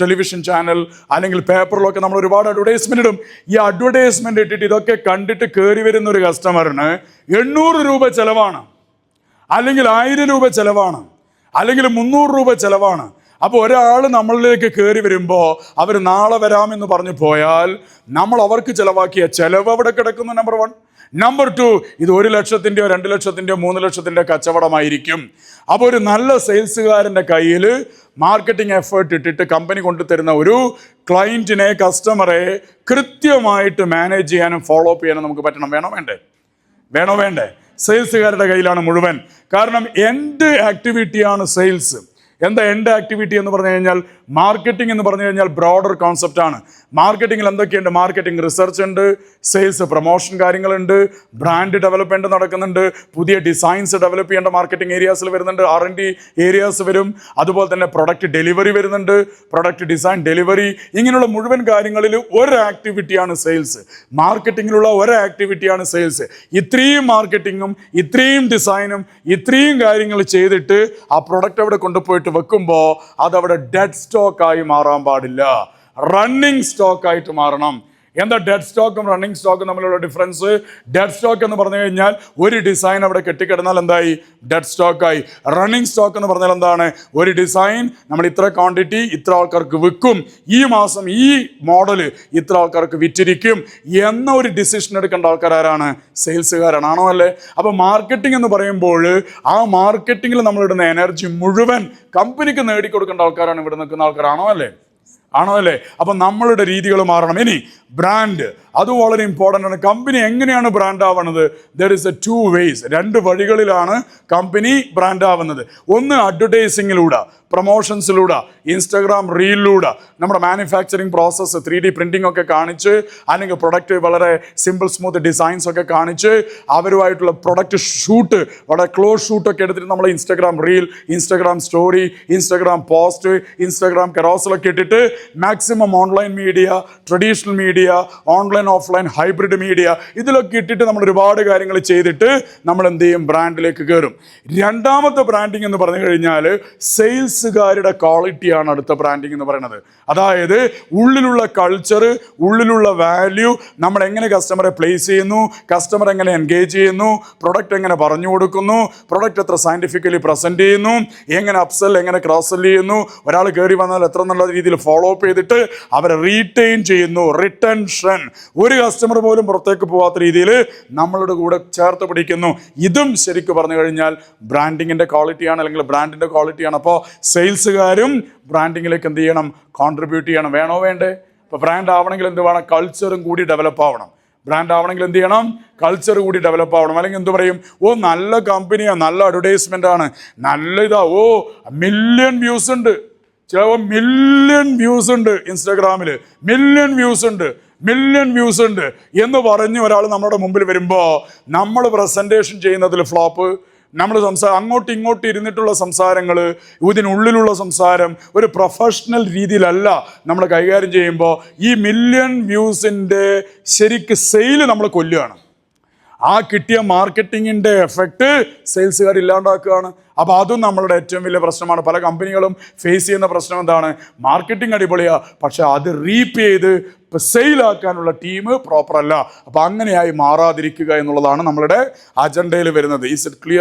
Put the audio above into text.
Television channel അല്ലെങ്കിൽ പേപ്പറിലൊക്കെ നമ്മൾ ഒരുപാട് അഡ്വർടൈസ്മെന്റ് ഇടും. ഈ അഡ്വർടൈസ്മെന്റ് ഇട്ടിട്ട് ഇതൊക്കെ കണ്ടിട്ട് കയറി വരുന്ന ഒരു കസ്റ്റമറിന് എണ്ണൂറ് രൂപ ചിലവാണ്. അല്ലെങ്കിൽ ആയിരം രൂപ ചിലവാണ്. അല്ലെങ്കിൽ മുന്നൂറ് രൂപ ചിലവാണ്. അപ്പോൾ ഒരാൾ നമ്മളിലേക്ക് കയറി വരുമ്പോൾ അവർ നാളെ വരാമെന്ന് പറഞ്ഞു പോയാൽ നമ്മൾ അവർക്ക് ചിലവാക്കിയ ചിലവ് അവിടെ കിടക്കുന്നു നമ്പർ വൺ നമ്പർ ടു ഇത് ഒരു ലക്ഷത്തിന്റെയോ രണ്ട് ലക്ഷത്തിന്റെയോ മൂന്ന് ലക്ഷത്തിന്റെ കച്ചവടമായിരിക്കും. അപ്പോൾ ഒരു നല്ല സെയിൽസുകാരന്റെ കയ്യിൽ മാർക്കറ്റിംഗ് എഫേർട്ട് ഇട്ടിട്ട് കമ്പനി കൊണ്ടുതരുന്ന ഒരു ക്ലയന്റിനെ കസ്റ്റമറെ കൃത്യമായിട്ട് മാനേജ് ചെയ്യാനും ഫോളോ അപ്പ് ചെയ്യാനും നമുക്ക് പറ്റണം. വേണോ വേണ്ടേ? വേണോ വേണ്ടേ? സെയിൽസുകാരുടെ കയ്യിലാണ് മുഴുവൻ. കാരണം എൻഡ് ആക്ടിവിറ്റിയാണ് സെയിൽസ് എന്താ എന്റെ ആക്ടിവിറ്റി എന്ന് പറഞ്ഞു കഴിഞ്ഞാൽ മാർക്കറ്റിംഗ് എന്ന് പറഞ്ഞു കഴിഞ്ഞാൽ ബ്രോഡർ കോൺസെപ്റ്റ് ആണ്. മാർക്കറ്റിംഗിൽ എന്തൊക്കെയുണ്ട്? മാർക്കറ്റിംഗ് റിസർച്ച് ഉണ്ട് സെയിൽസ് പ്രൊമോഷൻ കാര്യങ്ങളുണ്ട് ബ്രാൻഡ് ഡെവലപ്മെന്റ് നടക്കുന്നുണ്ട് പുതിയ ഡിസൈൻസ് ഡെവലപ്പ് ചെയ്യേണ്ട മാർക്കറ്റിംഗ് ഏരിയാസിൽ വരുന്നുണ്ട് ആർ എൻ ഡി ഏരിയാസ് വരും. അതുപോലെ തന്നെ പ്രൊഡക്റ്റ് ഡെലിവറി വരുന്നുണ്ട് പ്രൊഡക്റ്റ് ഡിസൈൻ ഡെലിവറി ഇങ്ങനെയുള്ള മുഴുവൻ കാര്യങ്ങളിൽ ഒരു ആക്ടിവിറ്റിയാണ് സെയിൽസ് മാർക്കറ്റിങ്ങിലുള്ള ഒരു ആക്ടിവിറ്റിയാണ് സെയിൽസ് ഇത്രയും മാർക്കറ്റിങ്ങും ഇത്രയും ഡിസൈനും ഇത്രയും കാര്യങ്ങൾ ചെയ്തിട്ട് ആ പ്രൊഡക്റ്റ് അവിടെ കൊണ്ടുപോയിട്ട് വെക്കുമ്പോൾ അതവിടെ ഡെഡ് സ്റ്റോക്കായി മാറാൻ പാടില്ല. റണ്ണിങ് സ്റ്റോക്കായിട്ട് മാറണം. എന്താ ഡെഡ് സ്റ്റോക്കും റണ്ണിങ് സ്റ്റോക്കും തമ്മിലുള്ള ഡിഫറൻസ് ഡെഡ് സ്റ്റോക്ക് എന്ന് പറഞ്ഞു കഴിഞ്ഞാൽ ഒരു ഡിസൈൻ അവിടെ കെട്ടിക്കിടന്നാൽ എന്തായി? ഡെഡ് സ്റ്റോക്കായി റണ്ണിങ് സ്റ്റോക്ക് എന്ന് പറഞ്ഞാൽ എന്താണ്? ഒരു ഡിസൈൻ നമ്മൾ ഇത്ര ക്വാണ്ടിറ്റി ഇത്ര ആൾക്കാർക്ക് വിൽക്കും. ഈ മാസം ഈ മോഡൽ ഇത്ര ആൾക്കാർക്ക് വിറ്റിരിക്കും എന്ന ഒരു ഡിസിഷൻ എടുക്കേണ്ട ആൾക്കാർ ആരാണ്? സെയിൽസുകാരാണ് ആണോ അല്ലേ? അപ്പോൾ മാർക്കറ്റിംഗ് എന്ന് പറയുമ്പോൾ ആ മാർക്കറ്റിങ്ങിൽ നമ്മളിടുന്ന എനർജി മുഴുവൻ കമ്പനിക്ക് നേടിക്കൊടുക്കേണ്ട ആൾക്കാരാണ് ഇവിടെ നിൽക്കുന്ന ആൾക്കാരാണോ അല്ലേ? ആണോ അല്ലേ? അപ്പം നമ്മളുടെ രീതികൾ മാറണം. ഇനി ബ്രാൻഡ് അത് വളരെ ഇമ്പോർട്ടന്റ് ആണ്. കമ്പനി എങ്ങനെയാണ് ബ്രാൻഡ് ആവുന്നത് there is a two ways രണ്ട് വഴികളിലാണ് കമ്പനി ബ്രാൻഡ് ആവുന്നത്. ഒന്ന് അഡ്വർടൈസിങ്ങിലൂടെ പ്രൊമോഷൻസിലൂടെ ഇൻസ്റ്റാഗ്രാം റീലിലൂടെ നമ്മുടെ manufacturing process three D printing ഒക്കെ കാണിച്ച് അല്ലെങ്കിൽ പ്രൊഡക്റ്റ് വളരെ സിമ്പിൾ സ്മൂത്ത് ഡിസൈൻസ് ഒക്കെ കാണിച്ച് അവരുമായിട്ടുള്ള പ്രൊഡക്റ്റ് ഷൂട്ട് വളരെ ക്ലോസ് ഷൂട്ടൊക്കെ എടുത്തിട്ട് നമ്മൾ Instagram reel Instagram story Instagram post Instagram കെറോസിലൊക്കെ ഇട്ടിട്ട് maximum online media traditional media online offline hybrid media ഇതിലൊക്കെ ഇട്ടിട്ട് നമ്മൾ ഒരുപാട് കാര്യങ്ങൾ ചെയ്തിട്ട് നമ്മൾ എന്ത് ചെയ്യും? ബ്രാൻഡിലേക്ക് കയറും. രണ്ടാമത്തെ ബ്രാൻഡിങ് എന്ന് പറഞ്ഞു കഴിഞ്ഞാൽ സെയിൽസുകാരുടെ ക്വാളിറ്റിയാണ് അടുത്ത ബ്രാൻഡിങ് എന്ന് പറയുന്നത്. അതായത് ഉള്ളിലുള്ള കൾച്ചർ ഉള്ളിലുള്ള വാല്യൂ നമ്മൾ എങ്ങനെ കസ്റ്റമറെ പ്ലേസ് ചെയ്യുന്നു കസ്റ്റമർ എങ്ങനെ എൻഗേജ് ചെയ്യുന്നു പ്രൊഡക്റ്റ് എങ്ങനെ പറഞ്ഞു കൊടുക്കുന്നു പ്രൊഡക്റ്റ് എത്ര സയന്റിഫിക്കലി പ്രസന്റ് ചെയ്യുന്നു എങ്ങനെ അപ്സെൽ എങ്ങനെ ക്രോസ് സെൽ ചെയ്യുന്നു ഒരാൾ കയറി വന്നാൽ എത്ര നല്ല രീതിയിൽ ഫോളോ അപ്പ് ചെയ്തിട്ട് അവരെ റീറ്റെയിൻ ചെയ്യുന്നു. റിട്ടൻഷൻ ഒരു കസ്റ്റമർ പോലും പുറത്തേക്ക് പോവാത്ത രീതിയിൽ നമ്മളുടെ കൂടെ ചേർത്ത് പിടിക്കുന്നു. ഇതും ശരിക്കും പറഞ്ഞു കഴിഞ്ഞാൽ ബ്രാൻഡിങ്ങിന്റെ ക്വാളിറ്റിയാണ് അല്ലെങ്കിൽ ബ്രാൻഡിന്റെ ക്വാളിറ്റിയാണ് അപ്പോൾ സെയിൽസുകാരും ബ്രാൻഡിങ്ങിലേക്ക് എന്ത് ചെയ്യണം? കോൺട്രിബ്യൂട്ട് ചെയ്യണം. വേണോ വേണ്ടേ? ഇപ്പോൾ ബ്രാൻഡ് ആവണമെങ്കിൽ എന്ത് വേണം? കൾച്ചറും കൂടി ഡെവലപ്പ് ആവണം. ബ്രാൻഡ് ആവണമെങ്കിൽ എന്ത് ചെയ്യണം? കൾച്ചർ കൂടി ഡെവലപ്പ് ആവണം. അല്ലെങ്കിൽ എന്ത് പറയും? ഓ നല്ല കമ്പനിയാണ് നല്ല അഡ്വർടൈസ്മെന്റ് ആണ്. നല്ല ഇതാ ഓ മില്യൺ വ്യൂസ് ഉണ്ട്. ചിലപ്പോൾ മില്യൺ വ്യൂസ് ഉണ്ട് ഇൻസ്റ്റാഗ്രാമിൽ മില്യൺ വ്യൂസ് ഉണ്ട്. മില്യൺ വ്യൂസ് ഉണ്ട് എന്ന് പറഞ്ഞ് ഒരാൾ നമ്മുടെ മുമ്പിൽ വരുമ്പോൾ നമ്മൾ പ്രസന്റേഷൻ ചെയ്യുന്നതിൽ ഫ്ലോപ്പ് നമ്മൾ സംസാരം അങ്ങോട്ടും ഇങ്ങോട്ടും ഇരുന്നിട്ടുള്ള സംസാരങ്ങൾ ഇതിനുള്ളിലുള്ള സംസാരം ഒരു പ്രൊഫഷണൽ രീതിയിലല്ല നമ്മൾ കൈകാര്യം ചെയ്യുമ്പോൾ ഈ മില്യൺ വ്യൂസിന്റെ ശരിക്ക് സെയിൽ നമ്മൾ കൊല്ലുകയാണ്. ആ കിട്ടിയ മാർക്കറ്റിങ്ങിന്റെ എഫക്റ്റ് സെയിൽസുകാർ ഇല്ലാണ്ടാക്കുകയാണ്. അപ്പോൾ അതും നമ്മളുടെ ഏറ്റവും വലിയ പ്രശ്നമാണ്. പല കമ്പനികളും ഫേസ് ചെയ്യുന്ന പ്രശ്നം എന്താണ്? മാർക്കറ്റിംഗ് അടിപൊളിയാണ് പക്ഷെ അത് റീപ്പ് ചെയ്ത് സെയിലാക്കാനുള്ള ടീം പ്രോപ്പർ അല്ല. അപ്പോൾ അങ്ങനെയായി മാറാതിരിക്കുക എന്നുള്ളതാണ് നമ്മളുടെ അജണ്ടയിൽ വരുന്നത്. Is it clear